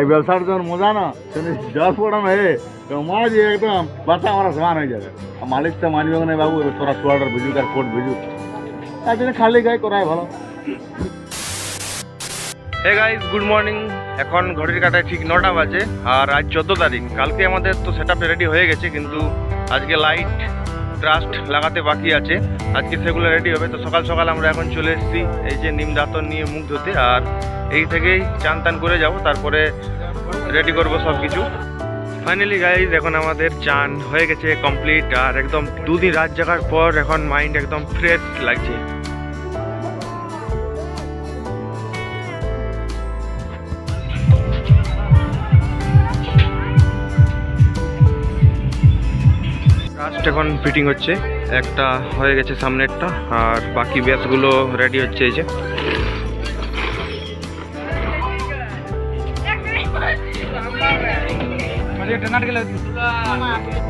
এই ব্যবসার যখন মজা না তুমি জল পড়ানো হে মাছ একদম বাচ্চা আমার সমান হয়ে যাবে। আর মালিক তো মানবে না বাবু তোরা সোয়াটার ভিজুক আর কোট ভিজুক। তার জন্য খালি গায়ে করাই ভালো। হে গাইস গুড মর্নিং এখন ঘড়ির কাটায় ঠিক নটা বাজে, আর আজ চোদ্দ তারিখ। কালকে আমাদের তো সেট রেডি হয়ে গেছে, কিন্তু আজকে লাইট ট্রাস্ট লাগাতে বাকি আছে। আজকে সেগুলো রেডি হবে। তো সকাল সকাল আমরা এখন চলে এসেছি। এই যে নিম দাঁতন নিয়ে মুখ ধুতে। আর এই থেকেই চান টান করে যাব। তারপরে রেডি করব সব কিছু ফাইনালি গাইজ এখন আমাদের চান হয়ে গেছে কমপ্লিট আর একদম দুদিন রাত জাগার পর এখন মাইন্ড একদম ফ্রেশ লাগছে। লাস্ট এখন ফিটিং হচ্ছে। একটা হয়ে গেছে সামনেরটা আর বাকি ব্যাসগুলো রেডি হচ্ছে এই যে।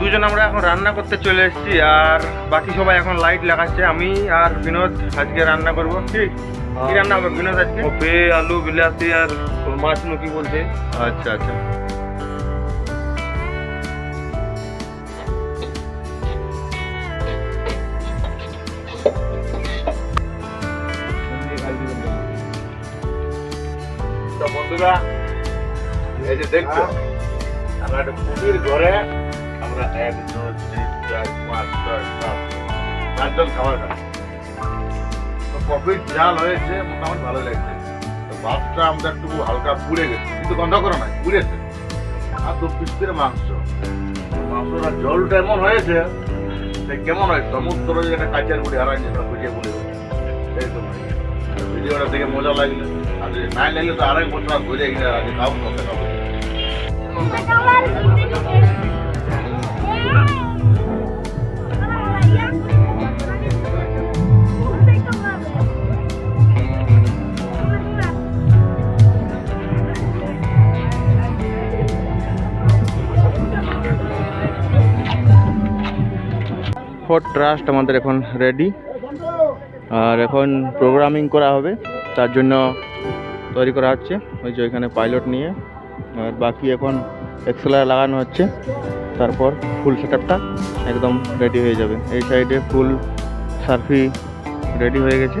দুজন আমরা এখন রান্না করতে চলে এসেছি আর বাকি সবাই এখন লাইট লাগাচ্ছে। আমি আর বিনোদ আজকে রান্না করব। কি? কি রান্না হবে বিনোদ আজকে? কপি আলু বিলাতি আর মাছ নুকি বলছে? আচ্ছা আচ্ছা। বন্ধুরা দেখছ, আমরা একটা কুটির ঘরে আমরা এক, দুই, তিন, চার, পাঁচ হয়েছে, মোটামুটি ভালো লাগছে। তো ভাতটা আমরা একটু হালকা পুড়ে গেছে, কিন্তু গন্ধ করো না, পুড়েছে। আর দু পিস মাংস। মাংসটা জলটা এমন হয়েছে কেমন হয়, সমুদ্র যে একটা কাঁচার মুড়ি হারাই যেটা বুঝিয়ে এরকম হয়েছে। তো ভিডিওটা দেখে মজা লাগলে। আর যদি নাই লাগলে তো আড়াই বছর ঘুরে আজকে খাব কত খাব ফোর ট্রাস্ট আমাদের এখন রেডি আর এখন প্রোগ্রামিং করা হবে, তার জন্য তৈরি করা হচ্ছে। ওই যে ওইখানে পাইলট নিয়ে, আর বাকি এখন এক্সেলার লাগানো হচ্ছে। তারপর ফুল সেটআপটা একদম রেডি হয়ে যাবে। এই সাইডে ফুল সার্ফি রেডি হয়ে গেছে।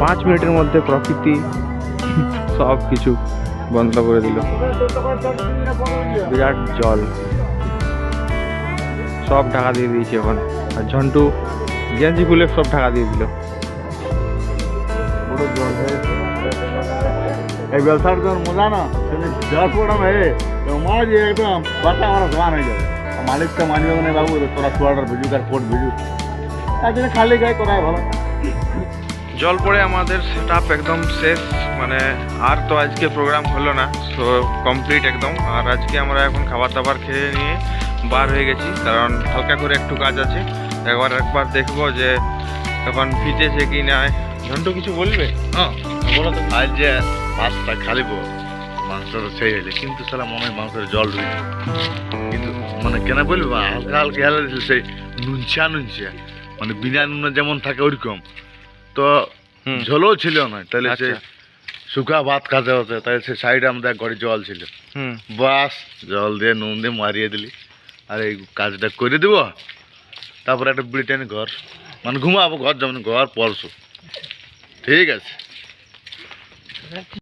পাঁচ মিনিটের মধ্যে প্রকৃতি সব কিছু বন্ধ করে দিল। বিরাট জল। সব ঢাকা দিয়ে দিয়েছে এখন আর ঝন্টু, গেঞ্জি খুলে সব ঢাকা দিয়ে দিল। পুরো জল হয়েছে এই ব্যবসার যখন মজা না তুমি জল পড়ানো হে তো মাছ একদম বাচ্চা আমার সমান হয়ে যাবে। আর মালিক তো মানবে না বাবু এবার তোরা সোয়াটার ভিজুক আর কোট ভিজুক। তার জন্য খালি গায়ে করাই ভালো? জল পড়ে আমাদের সেট একদম শেষ মানে আর তো আজকে প্রোগ্রাম হলো না সো কমপ্লিট একদম। আর আজকে আমরা এখন খাবার দাবার খেয়ে নিয়ে বার হয়ে গেছি কারণ হালকা করে একটু কাজ আছে। একবার একবার দেখব যে এখন ফিটেছে কি না। ঝন্টু কিছু বলবে? হ্যাঁ বলো তো আজ ভাতটা খালিব মাংসটা সেই হয়েছে কিন্তু সালা মনে হয় মাংসের জল ঢুকে কিন্তু মানে কেন বলব? হালকা হালকা হেলা দিছিল সেই নুনছা নুনছা মানে বিনা নুনে যেমন থাকে ওইরকম। তো ঝোলও ছিল না। তাহলে সে আচ্ছা। শুকা ভাত খাতে হতে। তাহলে সে সাইডে আমাদের ঘরে জল ছিল। বাস জল দিয়ে নুন দিয়ে মারিয়ে দিলি। আর এই কাজটা করে দিব। তারপরে একটা ব্রিটেন ঘর। মানে ঘুমাবো ঘর যেমন ঘর পরশু। ঠিক আছে।